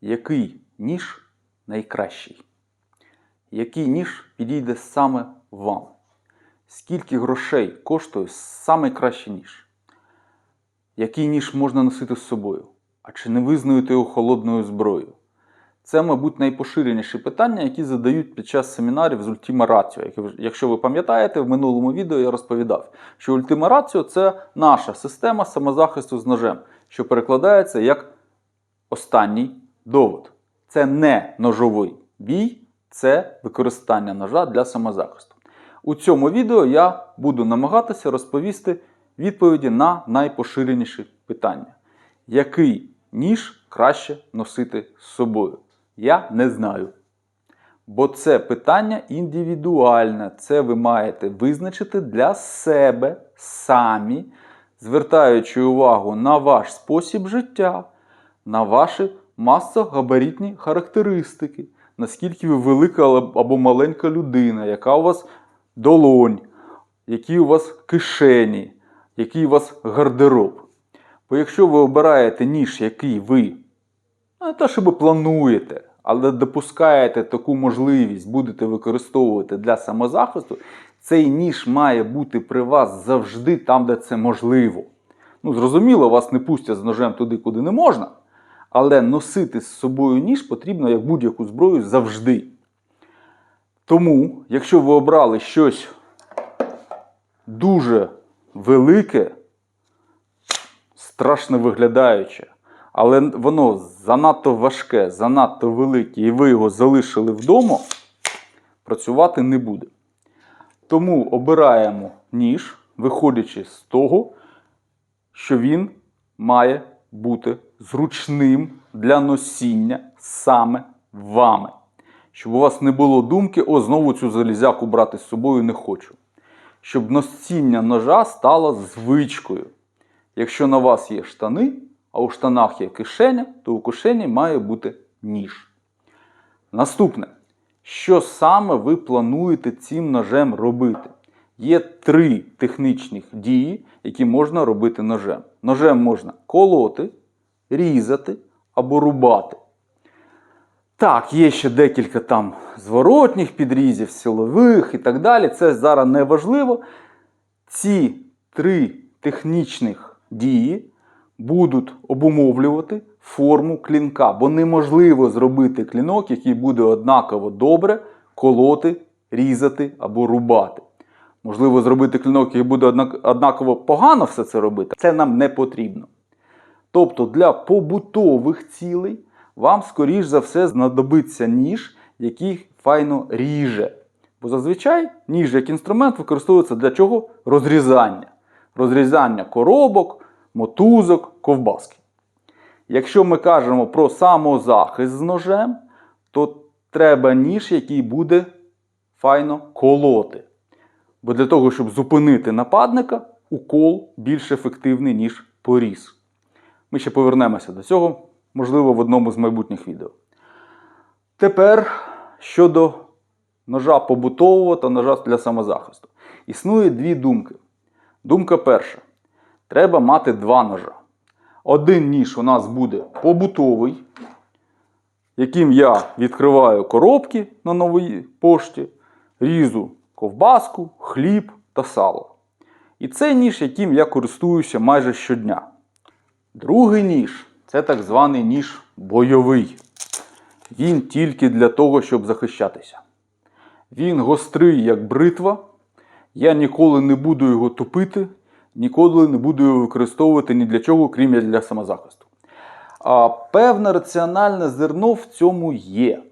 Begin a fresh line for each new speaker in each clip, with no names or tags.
який ніж найкращий? Який ніж підійде саме вам? Скільки грошей коштує самий кращий ніж? Який ніж можна носити з собою? А чи не визнаєте його холодною зброєю? Це, мабуть, найпоширеніші питання, які задають під час семінарів з Ultima Ratio. Якщо ви пам'ятаєте, в минулому відео я розповідав, що Ultima Ratio – це наша система самозахисту з ножем, що перекладається як останній довод. Це не ножовий бій, це використання ножа для самозахисту. У цьому відео я буду намагатися розповісти відповіді на найпоширеніші питання. Який ніж краще носити з собою? Я не знаю. Бо це питання індивідуальне. Це ви маєте визначити для себе самі, звертаючи увагу на ваш спосіб життя, на ваші масогабаритні характеристики, наскільки ви велика або маленька людина, яка у вас долонь, які у вас кишені, який у вас гардероб. Бо якщо ви обираєте ніж, який ви ну, не те, щоб плануєте, але допускаєте таку можливість, будете використовувати для самозахисту, цей ніж має бути при вас завжди там, де це можливо. Ну, зрозуміло, вас не пустять з ножем туди, куди не можна, але носити з собою ніж потрібно як будь-яку зброю завжди. Тому, якщо ви обрали щось дуже велике, страшно виглядаюче, але воно занадто важке, занадто велике, і ви його залишили вдома, працювати не буде. Тому обираємо ніж, виходячи з того, що він має бути зручним для носіння саме вами. Щоб у вас не було думки, о, знову цю залізяку брати з собою не хочу. Щоб носіння ножа стало звичкою. Якщо на вас є штани, а у штанах є кишеня, то у кишені має бути ніж. Наступне. Що саме ви плануєте цим ножем робити? Є три технічних дії, які можна робити ножем. Ножем можна колоти, різати або рубати. Так, є ще декілька там зворотніх підрізів, силових і так далі. Це зараз не важливо. Ці три технічних дії будуть обумовлювати форму клінка, бо неможливо зробити клінок, який буде однаково добре колоти, різати або рубати. Можливо, зробити клінок, який буде однаково погано все це робити. Це нам не потрібно. Тобто для побутових цілей вам, скоріш за все, знадобиться ніж, який файно ріже. Бо зазвичай ніж як інструмент використовується для чого? Розрізання. Розрізання коробок, мотузок, ковбаски. Якщо ми кажемо про самозахист з ножем, то треба ніж, який буде файно колоти. Бо для того, щоб зупинити нападника, укол більш ефективний, ніж поріз. Ми ще повернемося до цього, можливо, в одному з майбутніх відео. Тепер щодо ножа побутового та ножа для самозахисту. Існує дві думки. Думка перша. Треба мати два ножа. Один ніж у нас буде побутовий, яким я відкриваю коробки на новій пошті, різу ковбаску, хліб та сало. І це ніж, яким я користуюся майже щодня. Другий ніж це так званий ніж бойовий. Він тільки для того, щоб захищатися. Він гострий, як бритва. Я ніколи не буду його тупити, ніколи не буду його використовувати ні для чого, крім для самозахисту. А певне раціональне зерно в цьому є.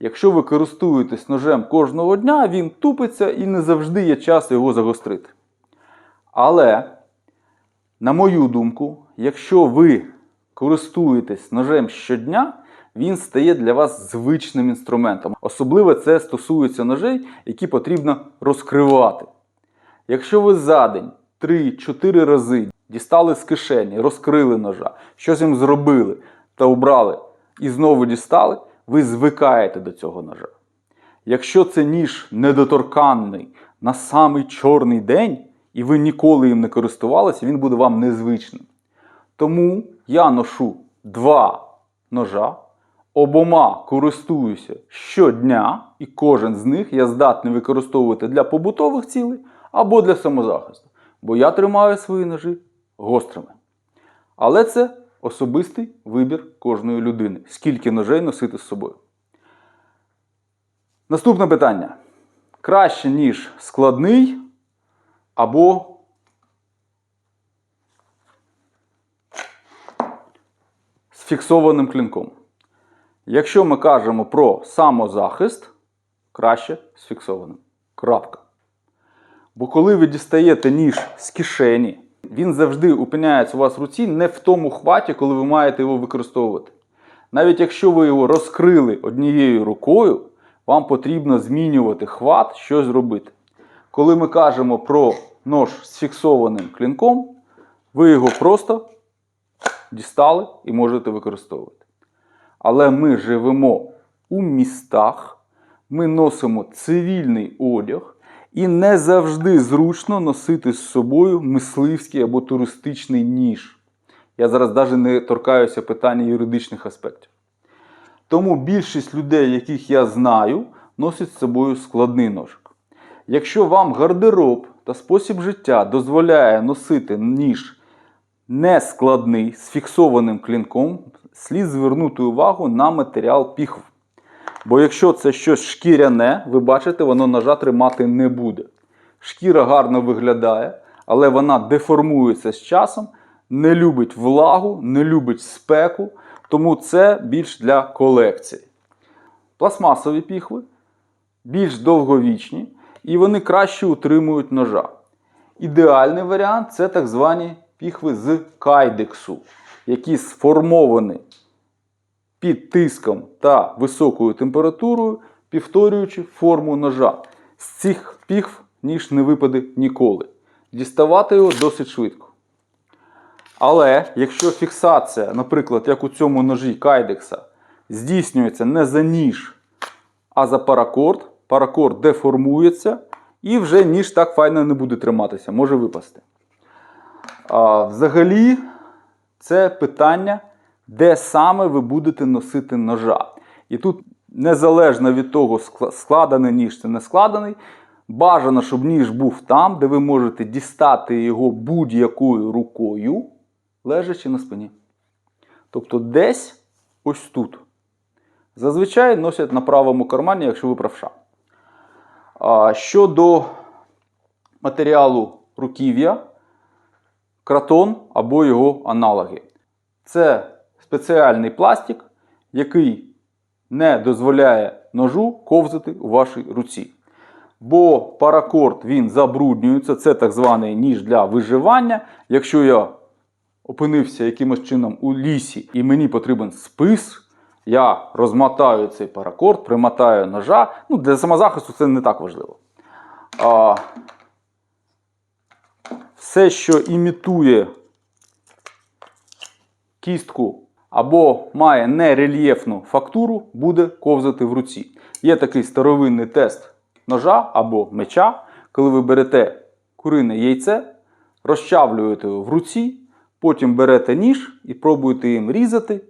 Якщо ви користуєтесь ножем кожного дня, він тупиться і не завжди є час його загострити. Але, на мою думку, якщо ви користуєтесь ножем щодня, він стає для вас звичним інструментом. Особливо це стосується ножей, які потрібно розкривати. Якщо ви за день 3-4 рази дістали з кишені, розкрили ножа, щось їм зробили та обрали і знову дістали, ви звикаєте до цього ножа. Якщо це ніж недоторканний на самий чорний день, і ви ніколи їм не користувалися, він буде вам незвичним. Тому я ношу два ножа. обома користуюся щодня, і кожен з них я здатний використовувати для побутових цілей або для самозахисту. Бо я тримаю свої ножі гострими. Але це особистий вибір кожної людини, скільки ножей носити з собою. Наступне питання. Краще, ніж складний або з фіксованим клінком. Якщо ми кажемо про самозахист, краще з фіксованим. Крапка. Бо коли ви дістаєте ніж з кишені, він завжди опиняється у вас в руці не в тому хваті, коли ви маєте його використовувати. Навіть якщо ви його розкрили однією рукою, вам потрібно змінювати хват, щось робити. Коли ми кажемо про нож з фіксованим клінком, ви його просто дістали і можете використовувати. Але ми живемо у містах, ми носимо цивільний одяг, і не завжди зручно носити з собою мисливський або туристичний ніж. Я зараз навіть не торкаюся питання юридичних аспектів. Тому більшість людей, яких я знаю, носять з собою складний ножик. Якщо вам гардероб та спосіб життя дозволяє носити ніж не складний з фіксованим клінком, слід звернути увагу на матеріал піхв. Бо якщо це щось шкіряне, ви бачите, воно ножа тримати не буде. Шкіра гарно виглядає, але вона деформується з часом, не любить влагу, не любить спеку, тому це більш для колекції. Пластмасові піхви більш довговічні і вони краще утримують ножа. Ідеальний варіант це так звані піхви з кайдексу, які сформовані під тиском та високою температурою, повторюючи форму ножа. З цих піхв ніж не випаде ніколи. Діставати його досить швидко. Але якщо фіксація, наприклад, як у цьому ножі кайдекса, здійснюється не за ніж, а за паракорд, паракорд деформується і вже ніж так файно не буде триматися, може випасти. А, взагалі, це питання, де саме ви будете носити ножа. І тут, незалежно від того, складений ніж чи не складений, бажано, щоб ніж був там, де ви можете дістати його будь-якою рукою, лежачи на спині. Тобто десь ось тут. Зазвичай носять на правому кармані, якщо ви правша. Щодо матеріалу руків'я, кратон або його аналоги. Це спеціальний пластик, який не дозволяє ножу ковзати у вашій руці. Бо паракорд він забруднюється, це так званий ніж для виживання. Якщо я опинився якимось чином у лісі і мені потрібен спис, я розмотаю цей паракорд, примотаю ножа. Ну, для самозахисту це не так важливо. А, все, що імітує кістку або має нерельєфну фактуру, буде ковзати в руці. Є такий старовинний тест ножа або меча, коли ви берете курине яйце, розчавлюєте його в руці, потім берете ніж і пробуєте їм різати,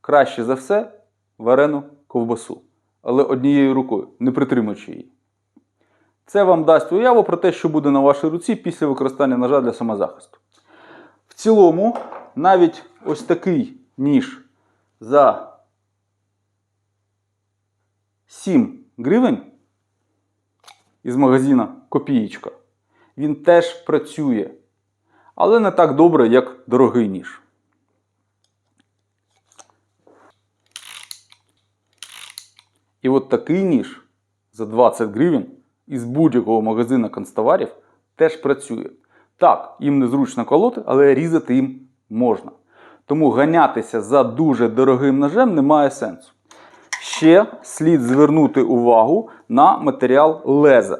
краще за все, варену ковбасу. Але однією рукою, не притримуючи її. Це вам дасть уяву про те, що буде на вашій руці після використання ножа для самозахисту. В цілому, навіть ось такий ніж за 7 гривень із магазина Копієчка, він теж працює, але не так добре, як дорогий ніж. І от такий ніж за 20 гривень із будь-якого магазина канцтоварів теж працює. Так, їм незручно колоти, але різати їм можна. Тому ганятися за дуже дорогим ножем немає сенсу. Ще слід звернути увагу на матеріал леза.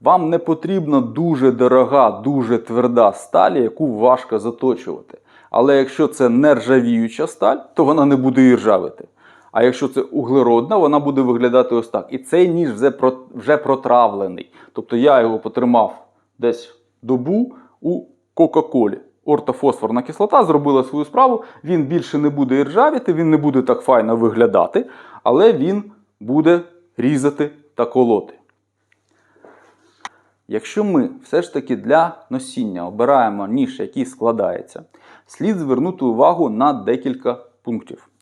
Вам не потрібна дуже дорога, дуже тверда сталь, яку важко заточувати. Але якщо це нержавіюча сталь, то вона не буде і ржавити. А якщо це углеродна, вона буде виглядати ось так. І цей ніж вже, про- вже протравлений. Тобто я його потримав десь добу у Кока-Колі. Ортофосфорна кислота зробила свою справу. Він більше не буде іржавіти, він не буде так файно виглядати, але він буде різати та колоти. Якщо ми все ж таки для носіння обираємо ніж, який складається, слід звернути увагу на декілька пунктів.